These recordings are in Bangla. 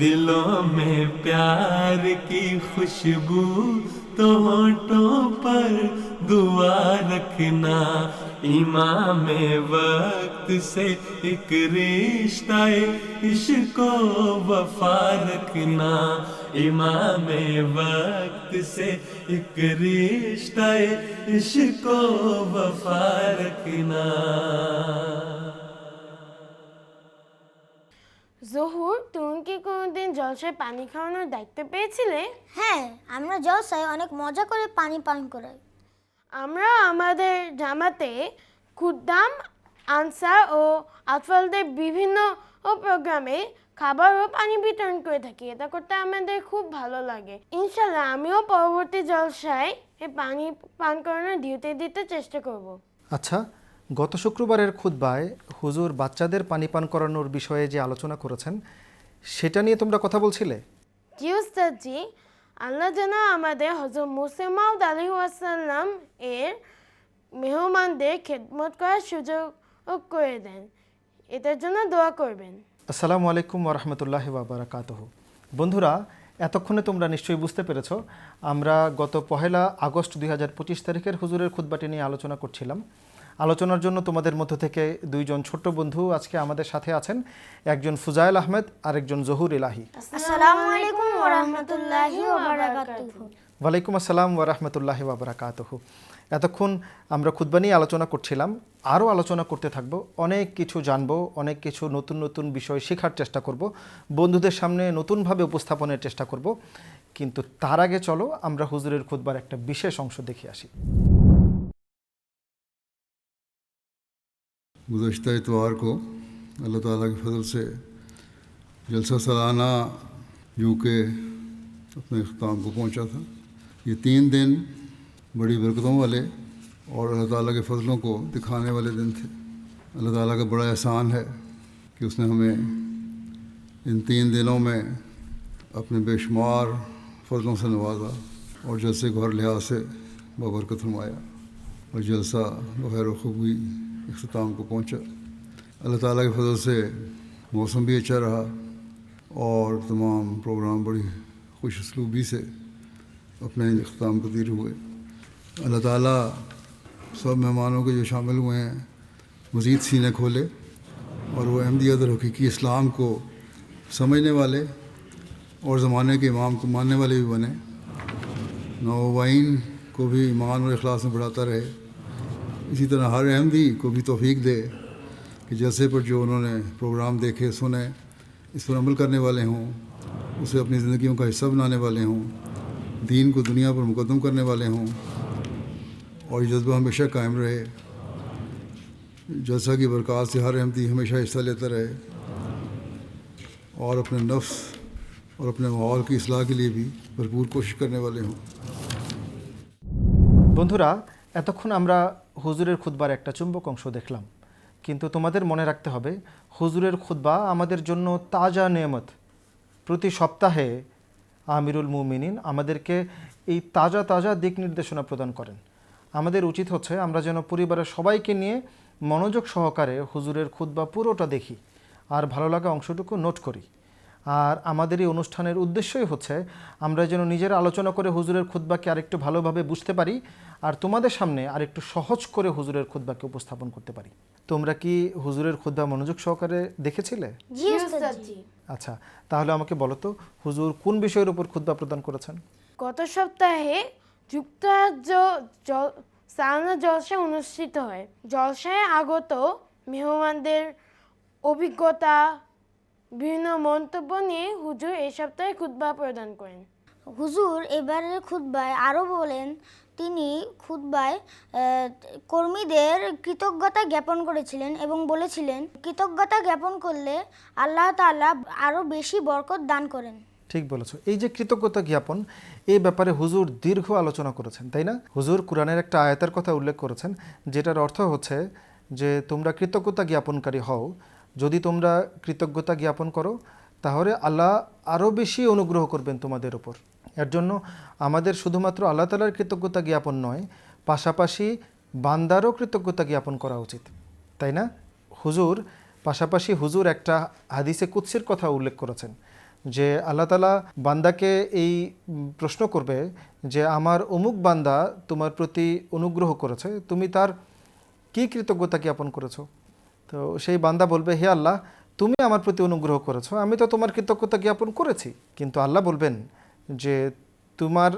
دلوں میں پیار کی خوشبو تو ہونٹوں پر دعا رکھنا۔ امام وقت سے ایک رشتہ عشق و وفا رکھنا۔ امام وقت سے ایک رشتہ عشق و وفا رکھنا۔ জহুর তুমি কি কোনোদিন জলসায় পানি খাওয়ানোর দায়িত্ব পেয়েছিলে? হ্যাঁ আমরা জলসায় অনেক মজা করে পানি পান করাই। আমরা আমাদের জামাতে খুদ্দাম আনসার ও আতফালদের বিভিন্ন প্রোগ্রামে খাবার ও পানি বিতরণ করে থাকি। এটা করতে আমাদের খুব ভালো লাগে। ইনশাল্লাহ আমিও পরবর্তী জলসায় এই পানি পান করানোর ডিউটি দিতে চেষ্টা করব। আচ্ছা গত শুক্রবারের খুতবায় হুজুর বাচ্চাদের পানি পান করানোর বিষয়ে যে আলোচনা করেছেন সেটা নিয়ে তোমরা কথা বলছিলে? জি উস্তাদজি। আল্লাহ যেন আমাদের হজরত মুসলিমাউদ আলী ওয়াসাল্লাম এর মেহমানদের খেদমত করার সুযোগ করে দেন। এটার জন্য দোয়া করবেন। আসসালামু আলাইকুম ওরহমতুল্লাহ বাবরাকাতহ বন্ধুরা এতক্ষণে তোমরা নিশ্চয়ই বুঝতে পেরেছ আমরা গত পহেলা আগস্ট দুই হাজার পঁচিশ তারিখের হুজুরের খুতবাটি নিয়ে আলোচনা করছিলাম। আলোচনার জন্য তোমাদের মধ্য থেকে দুইজন ছোট্ট বন্ধু আজকে আমাদের সাথে আছেন। একজন ফুজাইল আহমেদ আর একজন জহুর ইলাহি আসসালামু আলাইকুম ওয়া রাহমাতুল্লাহি ওয়া বারাকাতুহু ওয়ালাইকুম আসসালাম এতক্ষণ আমরা খুতবা নিয়ে আলোচনা করছিলাম আরও আলোচনা করতে থাকব অনেক কিছু জানব অনেক কিছু নতুন নতুন বিষয় শেখার চেষ্টা করব বন্ধুদের সামনে নতুনভাবে উপস্থাপনের চেষ্টা করব কিন্তু তার আগে চলো আমরা হুজুরের খুতবার একটা বিশেষ অংশ দেখে আসি। گزشتہ اتوار کو اللہ تعالیٰ کے فضل سے جلسہ سالانہ یو کے اپنے اختتام کو پہنچا تھا۔ یہ تین دن بڑی برکتوں والے اور اللہ تعالیٰ کے فضلوں کو دکھانے والے دن تھے۔ اللہ تعالیٰ کا بڑا احسان ہے کہ اس نے ہمیں ان تین دنوں میں اپنے بے شمار فضلوں سے نوازا اور جلسے کو ہر لحاظ سے بابرکت فرمایا اور جلسہ بخیر و خوبی اختتام کو پہنچا۔ اللہ تعالیٰ کے فضل سے موسم بھی اچھا رہا اور تمام پروگرام بڑی خوش اسلوبی سے اپنے اختتام پذیر ہوئے۔ اللہ تعالیٰ سب مہمانوں کے جو شامل ہوئے ہیں، مزید سینے کھولے اور وہ احمدی اور حقیقی اسلام کو سمجھنے والے اور زمانے کے امام کو ماننے والے بھی بنے۔ نوعین کو بھی ایمان اور اخلاص میں بڑھاتا رہے۔ اسی طرح ہر احمدی کو بھی توفیق دے کہ جلسے پر جو انہوں نے پروگرام دیکھے، سنے، اس پر عمل کرنے والے ہوں، اسے اپنی زندگیوں کا حصہ بنانے والے ہوں، دین کو دنیا پر مقدم کرنے والے ہوں، اور یہ جذبہ ہمیشہ قائم رہے۔ جلسہ کی برکات سے ہر احمدی ہمیشہ حصہ لیتا رہے، اور اپنے نفس اور اپنے ماحول کی اصلاح کے لیے بھی بھرپور کوشش کرنے والے ہوں۔ بندھورا এতক্ষণ আমরা হুজুরের খুতবার একটা চুম্বক অংশ দেখলাম। কিন্তু তোমাদের মনে রাখতে হবে, হুজুরের খুতবা আমাদের জন্য তাজা নেয়ামত। প্রতি সপ্তাহে আমিরুল মুমিনিন আমাদেরকে এই তাজা তাজা দিক নির্দেশনা প্রদান করেন। আমাদের উচিত হচ্ছে আমরা যেন পরিবারের সবাইকে নিয়ে মনোযোগ সহকারে হুজুরের খুতবা পুরোটা দেখি। আর ভালো লাগা অংশটুকু নোট করি। আর আমাদের এই অনুষ্ঠানের উদ্দেশ্যই হচ্ছে আমরা যেন নিজের আলোচনা করে হুজুরের খুতবাকে আরেকটু ভালোভাবে বুঝতে পারি আর তোমাদের সামনে আরেকটু সহজ করে হুজুরের খুতবাকে উপস্থাপন করতে পারি। তোমরা কি হুজুরের খুতবা মনোযোগ সহকারে দেখেছিলে? আচ্ছা তাহলে আমাকে বলো তো হুজুর কোন বিষয়ের উপর খুতবা প্রদান করেছেন? গত সপ্তাহে যুক্তরাজ্য সালানা জলসা অনুষ্ঠিত হয়। জলসায় আগত মেহমানদের অভিজ্ঞতা বিভিন্ন মন্তব্য নিয়ে হুজুর এই সপ্তাহে খুতবা প্রদান করেন। হুজুর এবারের খুতবায় আরও বলেন তিনি খুতবায় কর্মীদের কৃতজ্ঞতা জ্ঞাপন করেছিলেন এবং বলেছিলেন কৃতজ্ঞতা জ্ঞাপন করলে আল্লাহ তাআলা আরও বেশি বরকত দান করেন। ঠিক বলেছ। এই যে কৃতজ্ঞতা জ্ঞাপন এই ব্যাপারে হুজুর দীর্ঘ আলোচনা করেছেন তাই না? হুজুর কোরআনের একটা আয়াতের কথা উল্লেখ করেছেন যেটার অর্থ হচ্ছে যে তোমরা কৃতজ্ঞতা জ্ঞাপনকারী হও যদি তোমরা কৃতজ্ঞতা জ্ঞাপন করো, তাহলে আল্লাহ আরও বেশি অনুগ্রহ করবেন তোমাদের ওপর এর জন্য আমাদের শুধুমাত্র আল্লাহ তালার কৃতজ্ঞতা জ্ঞাপন নয়, পাশাপাশি বান্দারও কৃতজ্ঞতা জ্ঞাপন করা উচিত। তাই না? হুজুর, পাশাপাশি হুজুর একটা হাদিসে কুৎসির কথা উল্লেখ করেছেন, যে আল্লাহ তালা বান্দাকে এই প্রশ্ন করবে যে, আমার অমুক বান্দা তোমার প্রতি অনুগ্রহ করেছে, তুমি তার কি কৃতজ্ঞতা জ্ঞাপন করেছ? তো সেই বান্দা বলবে হে আল্লাহ তুমি আমার প্রতি অনুগ্রহ করেছ। আমি তো তোমার কৃতজ্ঞতা জ্ঞাপন করেছি। কিন্তু আল্লাহ বলবেন যে তোমার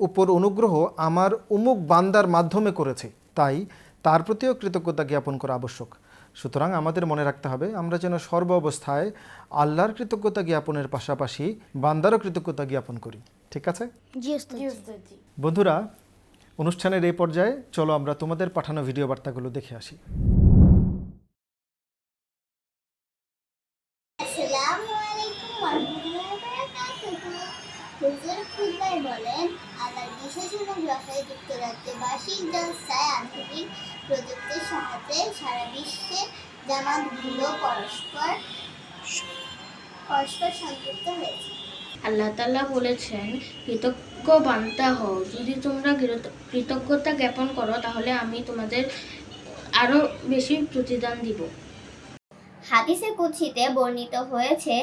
উপর অনুগ্রহ আমার উমুক বান্দার মাধ্যমে করেছে। তাই তার প্রতিও কৃতজ্ঞতা জ্ঞাপন করা আবশ্যক। সুতরাং আমাদের মনে রাখতে হবে আমরা যেন সর্ব অবস্থায় আল্লাহর কৃতজ্ঞতা জ্ঞাপনের পাশাপাশি বান্দারও কৃতজ্ঞতা জ্ঞাপন করি। ঠিক আছে? জি ওস্তাদ জি বন্ধুরা অনুষ্ঠানের এই পর্যায়ে চলো আমরা তোমাদের পাঠানো ভিডিও বার্তাগুলো দেখে আসি। পরস্পর সংযুক্ত হয়েছে আল্লাহ তাল্লাহ বলেছেন, কৃতজ্ঞ বান্তা হও। যদি তোমরা কৃতজ্ঞতা জ্ঞাপন করো, তাহলে আমি তোমাদের আরও বেশি প্রতিদান দিব। হাদিসে কুৎসিতে বর্ণিত হয়েছে,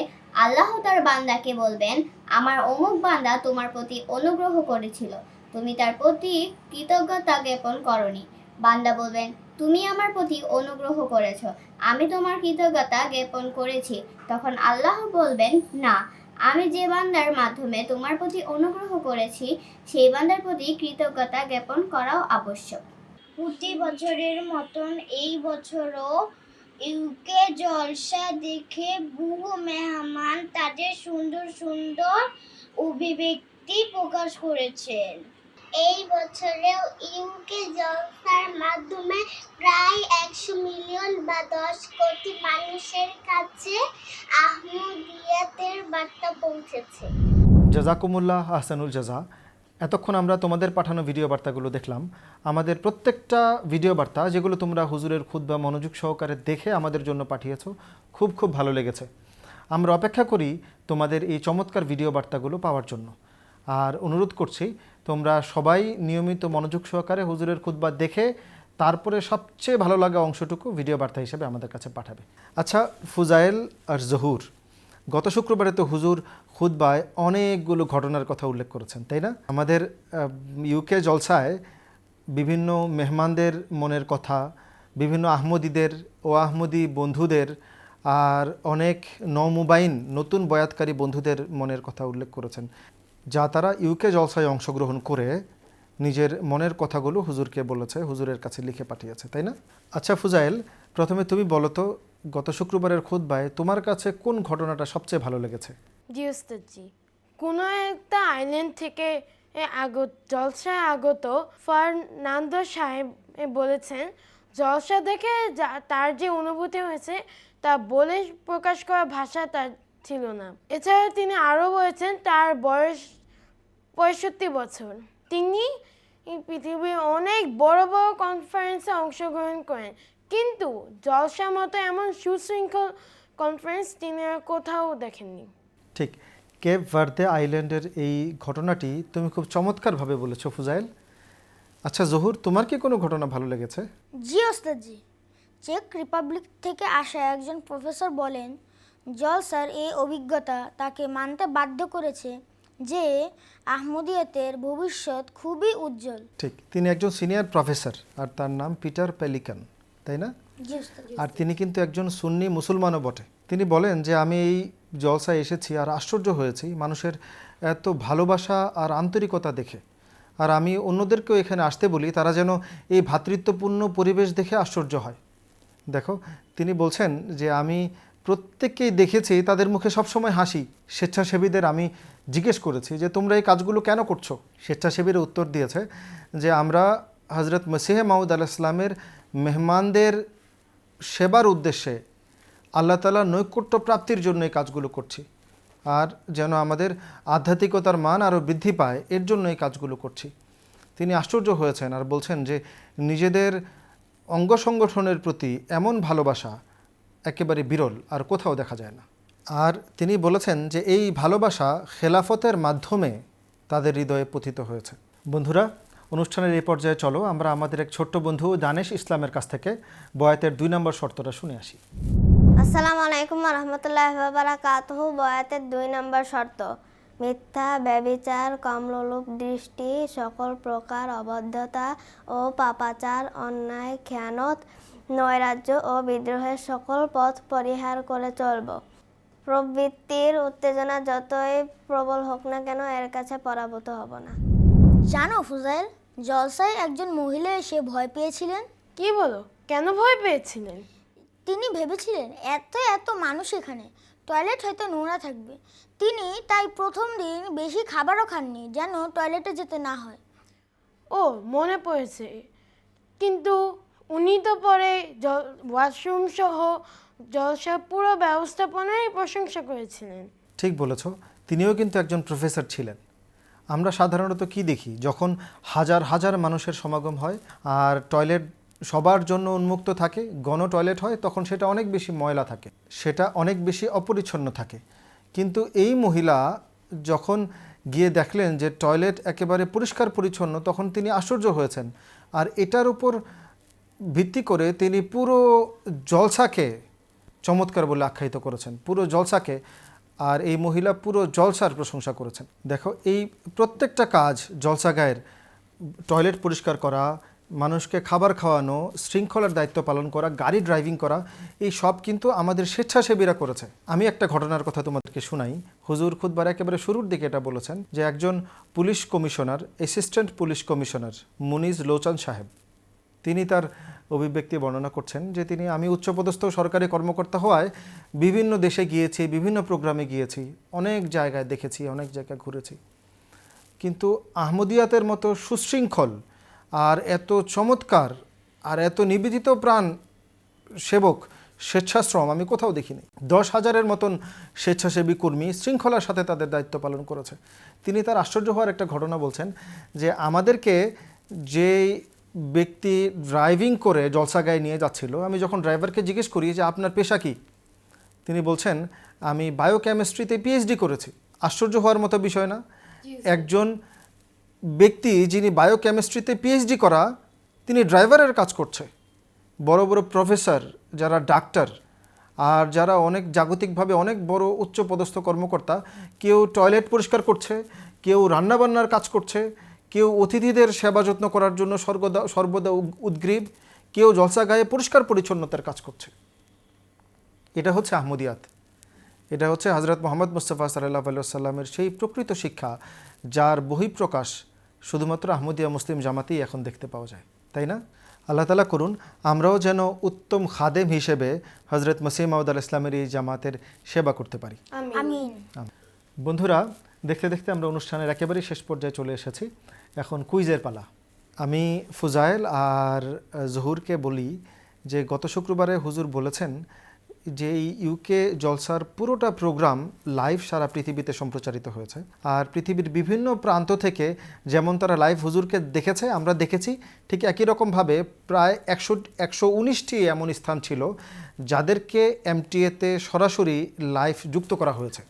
আল্লাহ তার বান্দাকে বলবেন, আমার অমুক বান্দা তোমার প্রতি অনুগ্রহ করেছিল। তুমি তার প্রতি কৃতজ্ঞতা জ্ঞাপন করনি। বান্দা বলবেন তুমি আমার প্রতি অনুগ্রহ করেছ, আমি তোমার কৃতজ্ঞতা জ্ঞাপন করেছি। তখন আল্লাহ বলবেন, না, আমি যে বান্দার মাধ্যমে তোমার প্রতি অনুগ্রহ করেছি, সেই বান্দার প্রতি কৃতজ্ঞতা জ্ঞাপন করাও আবশ্যক। প্রতি বছরের মতন এই বছরও ইউকে জলসা দেখে বহু মেহমান তাদের সুন্দর সুন্দর অভিব্যক্তি প্রকাশ করেছেন। এই বছরেও ইউকে জলসার মাধ্যমে প্রায় একশো মিলিয়ন বা দশ কোটি মানুষের কাছে আহমদিয়াতের বার্তা পৌঁছেছে। জাজাকুমুল্লাহ আহসানুল জাজা, এতক্ষণ আমরা তোমাদের পাঠানো ভিডিও বার্তাগুলো দেখলাম। আমাদের প্রত্যেকটা ভিডিও বার্তা যেগুলো তোমরা হুজুরের খুদ বা মনোযোগ সহকারে দেখে আমাদের জন্য পাঠিয়েছো, খুব খুব ভালো লেগেছে। আমরা অপেক্ষা করি তোমাদের এই চমৎকার ভিডিও বার্তাগুলো পাওয়ার জন্য। আর অনুরোধ করছি তোমরা সবাই নিয়মিত মনোযোগ সহকারে হুজুরের খুতবা দেখে তারপরে সবচেয়ে ভালো লাগা অংশটুকু ভিডিও বার্তা হিসেবে আমাদের কাছে পাঠাবে। আচ্ছা ফুজাইল আর জহুর। গত শুক্রবারে তো হুজুর খুদ্বায় অনেকগুলো ঘটনার কথা উল্লেখ করেছেন, তাই না? আমাদের ইউকে জলসায় বিভিন্ন মেহমানদের মনের কথা, বিভিন্ন আহমদীদের ও আহমদী বন্ধুদের আর অনেক নমুবাইন, নতুন বয়াতকারী বন্ধুদের মনের কথা উল্লেখ করেছেন। যা তারা ইউকে জলসায় অংশগ্রহণ করে নিজের মনের কথাগুলো হুজুরকে বলেছে, হুজুরের কাছে লিখে পাঠিয়েছে, তাই না? আচ্ছা ফুজাইল, প্রথমে তুমি বলো তো, গত শুক্রবারের খুদ্বায় তোমার কাছে কোন ঘটনাটা সবচেয়ে ভালো লেগেছে? জি ওস্তাদজি কোনো একটা আইল্যান্ড থেকে আগত, জলসায় আগত ফার্নান্দো সাহেব বলেছেন, জলসা দেখে তার যে অনুভূতি হয়েছে তা বলে প্রকাশ করা ভাষা তার ছিল না। এছাড়া তিনি আরও বলেছেন তার বয়স পঁয়ষট্টি বছর। তিনি পৃথিবীর অনেক বড় বড় কনফারেন্সে অংশগ্রহণ করেন। কিন্তু জলসা মতো এমন সুশৃঙ্খল কনফারেন্স তিনি আর কোথাও দেখেননি। ঠিক কেপ ভার্দে আইল্যান্ডের এই ঘটনাটি তুমি খুব চমৎকারভাবে বলেছ ফুজাইল। আচ্ছা জহুর তোমার কি কোনো ঘটনা ভালো লেগেছে? জি ওস্তাদজি। চেক রিপাবলিক থেকে আসা একজন প্রফেসর বলেন জলসার এই অভিজ্ঞতা তাকে মানতে বাধ্য করেছে যে আহমদিয়াতের ভবিষ্যৎ খুবই উজ্জ্বল। ঠিক তিনি একজন সিনিয়র প্রফেসর আর তার নাম পিটার পেলিকান তাই না? আর তিনি কিন্তু একজন সুন্নি মুসলমানও বটে। তিনি বলেন যে আমি এই জলসায় এসেছি আর আশ্চর্য হয়েছি মানুষের এত ভালোবাসা আর আন্তরিকতা দেখে। আর আমি অন্যদেরকেও এখানে আসতে বলি তারা যেন এই ভ্রাতৃত্বপূর্ণ পরিবেশ দেখে আশ্চর্য হয়। দেখো তিনি বলছেন যে আমি প্রত্যেককেই দেখেছি, তাদের মুখে সবসময় হাসি। স্বেচ্ছাসেবীদের আমি জিজ্ঞেস করেছি যে, তোমরা এই কাজগুলো কেন করছ? স্বেচ্ছাসেবীরা উত্তর দিয়েছে যে, আমরা হজরত মসিহে মাউদ আলাহ ইসলামের মেহমানদের সেবার উদ্দেশ্যে আল্লাহ তালা নৈকট্য প্রাপ্তির জন্য এই কাজগুলো করছি। আর যেন আমাদের আধ্যাত্মিকতার মান আরও বৃদ্ধি পায়, এর জন্য এই কাজগুলো করছি। তিনি আশ্চর্য হয়েছেন আর বলছেন যে, নিজেদের অঙ্গ সংগঠনের প্রতি এমন ভালোবাসা একেবারে বিরল, আর কোথাও দেখা যায় না। আর তিনি বলেছেন যে এই ভালোবাসা খেলাফতের মাধ্যমে তাদের হৃদয়ে পতিত হয়েছে। বন্ধুরা, অনুষ্ঠানের এই পর্যায়ে চলো, আমরা আমাদের এক ছোট্ট বন্ধু দানেশ ইসলামের কাছ থেকে বয়াতের দুই নম্বর শর্তটা শুনে আসি। আসসালামু আলাইকুম রহমতুল্লাহ বারাকাতুহু বয়াতের দুই নম্বর শর্ত, মিথ্যা, ব্যবিচার কমলোলুপ দৃষ্টি, সকল প্রকার অবদ্ধতা ও পাপাচার, অন্যায়, খেয়ানত নৈরাজ্য ও বিদ্রোহের সকল পথ পরিহার করে চলব। প্রবৃত্তির উত্তেজনা যতই প্রবল হোক না কেন এর কাছে পরাভূত হব না। জানো ফুজাইল জলসায় একজন মহিলা এসে ভয় পেয়েছিলেন। কি বলো? কেন ভয় পেয়েছিলেন? তিনি ভেবেছিলেন এত এত মানুষ এখানে টয়লেট হয়তো নোংরা থাকবে। তিনি তাই প্রথম দিন বেশি খাবারও খাননি যেন টয়লেটে যেতে না হয়। ও মনে পড়েছে। কিন্তু উনি তো পরে ওয়াশরুম সহ জলসার পুরো ব্যবস্থাপনারই প্রশংসা করেছিলেন। ঠিক বলেছ, তিনিও কিন্তু একজন প্রফেসর ছিলেন। আমরা সাধারণত কি দেখি? যখন হাজার হাজার মানুষের সমাগম হয় আর টয়লেট সবার জন্য উন্মুক্ত থাকে, গণ টয়লেট হয়, তখন সেটা অনেক বেশি ময়লা থাকে, সেটা অনেক বেশি অপরিচ্ছন্ন থাকে। কিন্তু এই মহিলা যখন গিয়ে দেখলেন যে টয়লেট একেবারে পরিষ্কার পরিচ্ছন্ন, তখন তিনি আশ্চর্য হয়েছেন। আর এটার উপর ভিত্তি করে তিনি পুরো জলসাকে চমৎকার বলে আখ্যায়িত করেছেন, পুরো জলসাকে আর এই মহিলা পুরো জলসার প্রশংসা করেছেন। দেখো, এই প্রত্যেকটা কাজ জলসা গায়ের টয়লেট পরিষ্কার করা, মানুষকে খাবার খাওয়ানো, শৃঙ্খলার দায়িত্ব পালন করা, গাড়ি ড্রাইভিং করা, এই সব কিন্তু আমাদের স্বেচ্ছাসেবীরা করেছে। আমি একটা ঘটনার কথা তোমাদেরকে শোনাই। হুজুর খুদবার একেবারে শুরুর দিকে এটা বলেছেন যে একজন police commissioner, assistant police commissioner, Munij Lochan সাহেব তিনি তার অভিব্যক্তি বর্ণনা করছেন যে তিনি, আমি উচ্চপদস্থ সরকারি কর্মকর্তা হওয়ায় বিভিন্ন দেশে গিয়েছি, বিভিন্ন প্রোগ্রামে গিয়েছি, অনেক জায়গায় দেখেছি, অনেক জায়গায় ঘুরেছি। কিন্তু আহমদিয়াতের মতো সুশৃঙ্খল আর এত চমৎকার আর এত নিবেদিত প্রাণ সেবক স্বেচ্ছাশ্রম আমি কোথাও দেখিনি। দশ হাজারের মতন স্বেচ্ছাসেবী কর্মী শৃঙ্খলার সাথে তাদের দায়িত্ব পালন করেছে। তিনি তার আশ্চর্য হওয়ার একটা ঘটনা বলছেন যে, আমাদেরকে যে ব্যক্তি ড্রাইভিং করে জলসাগায় নিয়ে যাচ্ছিল আমি যখন ড্রাইভারকে জিজ্ঞেস করি যে আপনার পেশা কী? তিনি বলছেন আমি বায়োকেমিস্ট্রিতে পিএইচডি করেছি। আশ্চর্য হওয়ার মতো বিষয় না। একজন ব্যক্তি যিনি বায়োকেমিস্ট্রিতে পিএইচডি করা তিনি ড্রাইভারের কাজ করছে। বড় বড় প্রফেসর যারা ডাক্তার আর যারা অনেক জাগতিকভাবে অনেক বড় উচ্চপদস্থ কর্মকর্তা কেউ টয়লেট পরিষ্কার করছে কেউ রান্নাবান্নার কাজ করছে কেউ অতিথিদের সেবা যত্ন করার জন্য সর্বদা সর্বদা উদ্গ্রীব কেউ জলসা গায়ে পরিষ্কার পরিচ্ছন্নতার কাজ করছে। এটা হচ্ছে আহমদিয়াত। এটা হচ্ছে হজরত মোহাম্মদ মুস্তফা সাল্লাহ সাল্লামের সেই প্রকৃত শিক্ষা যার বহিঃপ্রকাশ শুধুমাত্র আহমদিয়া মুসলিম জামাতেই এখন দেখতে পাওয়া যায়। তাই না? আল্লাহ তালা করুন আমরাও যেন উত্তম খাদেম হিসেবে হজরত মসিম মাউদ আল ইসলামের এই জামাতের সেবা করতে পারি। আমিন। বন্ধুরা দেখতে দেখতে আমরা অনুষ্ঠানের একেবারেই শেষ পর্যায়ে চলে এসেছি। এখন কুইজের পালা। আমি ফুজাইল আর জহুরকে বলি যে গত শুক্রবারে হুজুর বলেছেন যে এই ইউকে জলসার পুরোটা প্রোগ্রাম লাইভ সারা পৃথিবীতে সম্প্রচারিত হয়েছে। আর পৃথিবীর বিভিন্ন প্রান্ত থেকে যেমন তারা লাইভ হুজুরকে দেখেছে, আমরা দেখেছি ঠিক একই রকমভাবে প্রায় একশো একশো উনিশটি এমন স্থান ছিল যাদেরকে এমটিএতে সরাসরি লাইভ যুক্ত করা হয়েছে।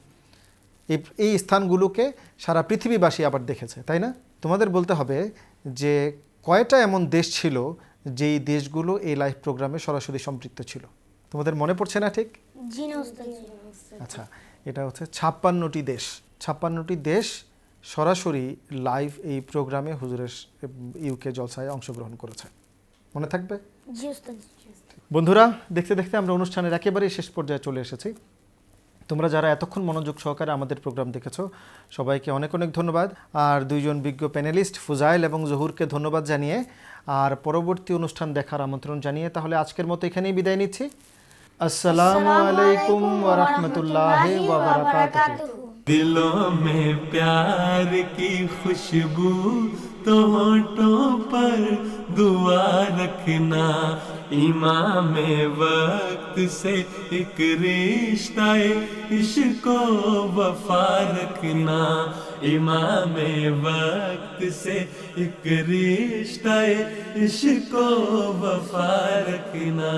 এই স্থানগুলোকে সারা পৃথিবীবাসী আবার দেখেছে, তাই না? তোমাদের বলতে হবে যে কয়টা এমন দেশ ছিল যেই দেশগুলো এই লাইভ প্রোগ্রামে সরাসরি সম্পৃক্ত ছিল? তোমাদের মনে পড়ছে না ঠিক। আচ্ছা এটা হচ্ছে ছাপ্পান্নটি দেশ। ছাপ্পান্নটি দেশ সরাসরি লাইভ এই প্রোগ্রামে হুজুরের ইউকে জলসায় অংশগ্রহণ করেছে। মনে থাকবে? বন্ধুরা দেখতে দেখতে আমরা অনুষ্ঠানের একেবারেই শেষ পর্যায়ে চলে এসেছি। তোমরা যারা এতক্ষণ মনোযোগ সহকারে আমাদের প্রোগ্রাম দেখেছ, সবাইকে অনেক অনেক ধন্যবাদ। আর দুইজন বিজ্ঞ প্যানেলিস্ট ফুজাইল এবং জহুরকে ধন্যবাদ জানিয়ে, আর পরবর্তী অনুষ্ঠান দেখার আমন্ত্রণ জানিয়ে তাহলে আজকের মতো এখানেই বিদায় নিচ্ছি। আসসালামু আলাইকুম ওয়া রাহমাতুল্লাহি دلوں میں پیار کی خوشبو تو ہونٹوں پر دعا رکھنا۔ امام وقت سے ایک رشتہ عشق و وفا رکھنا۔ امام وقت سے ایک رشتہ عشق و وفا رکھنا۔